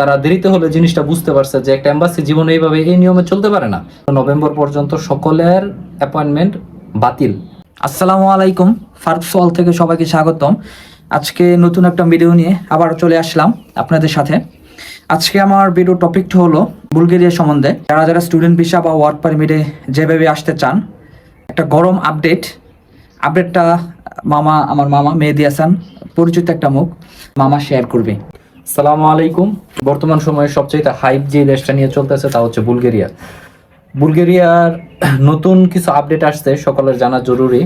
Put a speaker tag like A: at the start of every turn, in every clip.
A: তারা দেরিতে হলে জিনিসটা বুঝতে পারছে যে একটা এম্বাসি জীবনে এইভাবে এই নিয়মে চলতে পারে না। নভেম্বর পর্যন্ত সকলের অ্যাপয়েন্টমেন্ট বাতিল।
B: আসসালামু আলাইকুম ফারুক সোয়াল থেকে সবাইকে স্বাগতম। আজকে নতুন একটা ভিডিও নিয়ে আবার চলে আসলাম আপনাদের সাথে। আজকে আমার ভিডিও টপিকটা হলো বুলগেরিয়া সম্বন্ধে। যারা যারা স্টুডেন্ট ভিসা বা ওয়ার্ক পারমিটে যেভাবে আসতে চান, একটা গরম আপডেট আপডেটটা মামা, আমার মামা মেহেদি হাসান, পরিচিত একটা মুখ, মামা শেয়ার করবে।
A: সালামু আলাইকুম। বর্তমান সময়ে সবচেয়ে হাইপ যে দেশটা নিয়ে চলতেছে তা হচ্ছে বুলগেরিয়া। বুলগেরিয়ার নতুন কিছু আপডেট আসছে, সকলের জানা জরুরি।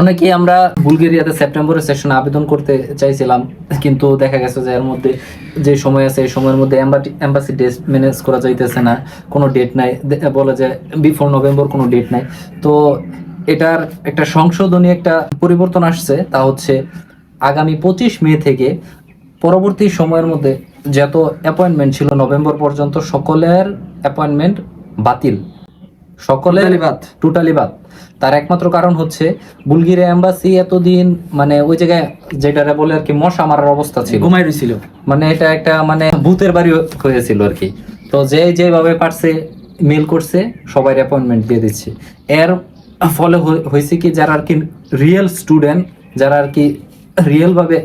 A: অনেকেই আমরা বুলগেরিয়াতে সেপ্টেম্বরের সেশনে আবেদন করতে চাইছিলাম, কিন্তু দেখা গেছে যে এর মধ্যে যে সময় আছে, এই সময়ের মধ্যে এম্বাসি ডেট ম্যানেজ করা যাইতেছে না, কোনো ডেট নাই। বলে যে বিফোর নভেম্বর কোনো ডেট নাই। তো এটার একটা সংশোধনী একটা পরিবর্তন আসছে, তা হচ্ছে আগামী পঁচিশ মে থেকে পরবর্তী সময়ের মধ্যে যত অ্যাপয়েন্টমেন্ট ছিল নভেম্বর পর্যন্ত সকলের অ্যাপয়েন্টমেন্ট বাতিল। সকলের
B: বাদ।
A: টোটালি বাদ। তার একমাত্র কারণ হচ্ছে বুলগেরিয়া এম্বাসি এতদিন মানে ওই জায়গায় যেটা বলে আর কি মশা মারার অবস্থা ছিল।
B: ঘুমাই রয়েছিল
A: মানে এটা একটা মানে ভূতের বাড়ি হয়েছিল আর কি। তো যে যেভাবে পারছে মেল করছে সবাই অ্যাপয়েন্টমেন্ট দিয়ে দিচ্ছে। এর ফলে হয়েছে কি যারা আর কি রিয়েল স্টুডেন্ট যারা আর কি রিয়েল ভাবে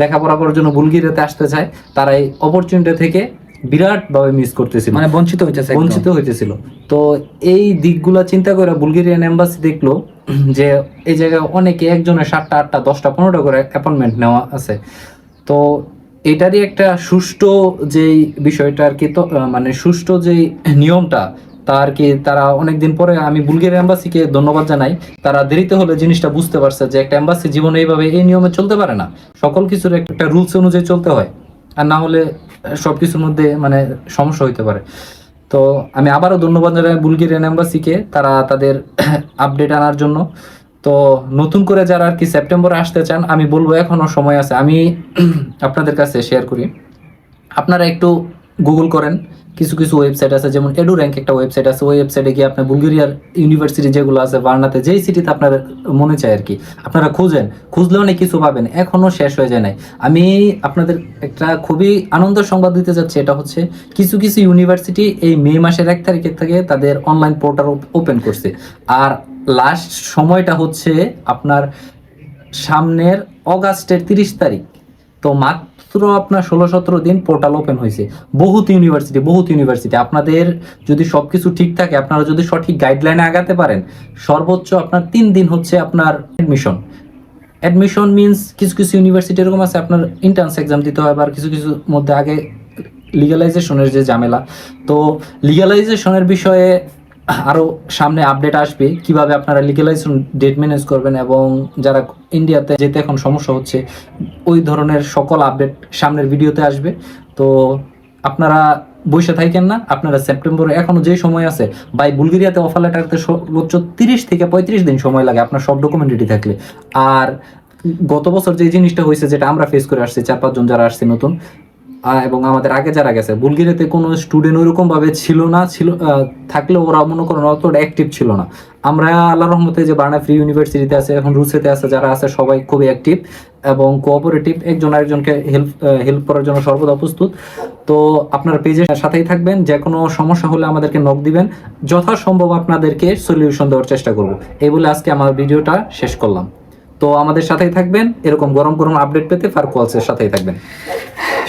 A: লেখাপড়া করার জন্য বুলগেরিয়াতে আসতে চায় তারা এই অপরচুনিটি থেকে বিরাট ভাবে মিস করতেছিল।
B: মানে বঞ্চিত হইতেছে
A: বঞ্চিত হইতেছিল। তো এই দিকগুলা চিন্তা করে বুলগেরিয়ান এম্বাসি দেখল যে এই জায়গায় অনেকে একজনের সাতটা আটটা দশটা পনেরোটা করে অ্যাপয়েন্টমেন্ট নেওয়া আছে। তো এটারই একটা সুষ্ঠু যেই বিষয়টা আর কি তো মানে সুষ্ঠু যেই নিয়মটা তা আর কি তারা অনেকদিন পরে আমি বুলগেরিয়া এম্বাসিকে ধন্যবাদ জানাই। তারা দেরিতে হলে জিনিসটা বুঝতে পারছে যে একটা এম্বাসি জীবনে এইভাবে এই নিয়মে চলতে পারে না। সকল কিছুর একটা রুলস অনুযায়ী চলতে হয়। আর না হলে সব কিছুর মধ্যে মানে সমস্যা হইতে পারে। তো আমি আবারও ধন্যবাদ জানাই বুলগেরিয়ান এম্বাসিকে তারা তাদের আপডেট আনার জন্য। তো নতুন করে যারা আর কি সেপ্টেম্বরে আসতে চান, আমি বলব এখনও সময় আছে। আমি আপনাদের কাছে শেয়ার করি। আপনারা একটু গুগল করেন। কিছু কিছু ওয়েবসাইট আছে, যেমন এডু র্যাঙ্ক একটা ওয়েবসাইট আছে, ওই ওয়েবসাইটে গিয়ে আপনার বুলগেরিয়ার ইউনিভার্সিটি যেগুলো আছে বার্নাতে যেই সিটিতে আপনার মনে চায় আর কি আপনারা খুঁজেন, খুঁজলেও অনেক কিছু পাবেন এখনও শেষ হয়ে যায় নাই। আমি আপনাদের একটা খুবই আনন্দ সংবাদ দিতে যাচ্ছি এটা হচ্ছে কিছু কিছু ইউনিভার্সিটি এই মে মাসের এক তারিখের থেকে তাদের অনলাইন পোর্টাল ওপেন করছে। আর লাস্ট সময়টা হচ্ছে আপনার সামনের অগাস্টের তিরিশ তারিখ, তো মাত্র আপনার ষোলো সতেরো দিন পোর্টাল ওপেন হয়েছে। বহুত ইউনিভার্সিটি বহুত ইউনিভার্সিটি আপনাদের যদি সবকিছু ঠিক থাকে, আপনারা যদি সঠিক গাইডলাইনে আগাতে পারেন, সর্বোচ্চ আপনার তিন দিন হচ্ছে আপনার অ্যাডমিশন অ্যাডমিশন মিনস কিছু কিছু ইউনিভার্সিটি এরকম আছে, আপনার ইন্টার্নস এক্সাম দিতে হয় আর কিছু কিছু মধ্যে আগে লিগালাইজেশনের যে ঝামেলা। তো লিগালাইজেশনের বিষয়ে আরও সামনে আপডেট আসবে কীভাবে আপনারা লিগালাইজেশন ডেট ম্যানেজ করবেন এবং যারা ইন্ডিয়াতে যেতে এখন সমস্যা হচ্ছে, ওই ধরনের সকল আপডেট সামনের ভিডিওতে আসবে। তো আপনারা বসে থাকেন না, আপনারা সেপ্টেম্বরে এখনও যে সময় আছে বাই বুলগেরিয়াতে অফার লেটারতে সর্বোচ্চ তিরিশ থেকে পঁয়ত্রিশ দিন সময় লাগে আপনার সব ডকুমেন্ট রেডি থাকলে। আর গত বছর যে জিনিসটা হয়েছে, যেটা আমরা ফেস করে আসছি, চার পাঁচজন যারা আসছে নতুন এবং আমাদের আগে যারা গেছে বুলগেরিয়াতে কোনো স্টুডেন্ট ওইরকম ভাবে ছিল না ছিল আহ, থাকলেও ওরা মনে করেন অতটা অ্যাক্টিভ ছিল না। আমরা আল্লাহ রহমতে যে বার্না ফ্রি ইউনিভার্সিটিতে আছে এখন রুসেতে আছে যারা আছে সবাই খুবই অ্যাক্টিভ এবং কোঅপারেটিভ একজন আরেকজনকে হেল্প হেল্প করার জন্য সর্বদা প্রস্তুত। তো আপনার পেজের সাথেই থাকবেন যে কোনো সমস্যা হলে আমাদেরকে নক দিবেন। যথাসম্ভব আপনাদেরকে সলিউশন দেওয়ার চেষ্টা করব। এই বলে আজকে আমার ভিডিওটা শেষ করলাম। তো আমাদের সাথেই থাকবেন। এরকম গরম গরম আপডেট পেতে ফার কলসের সাথেই থাকবেন।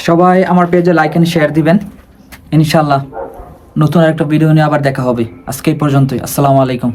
B: সবাই আমার পেজে লাইক এন্ড শেয়ার দিবেন। ইনশাল্লাহ নতুন একটা ভিডিও নিয়ে আবার দেখা হবে। আজকে এই পর্যন্তই। আসসালামু আলাইকুম।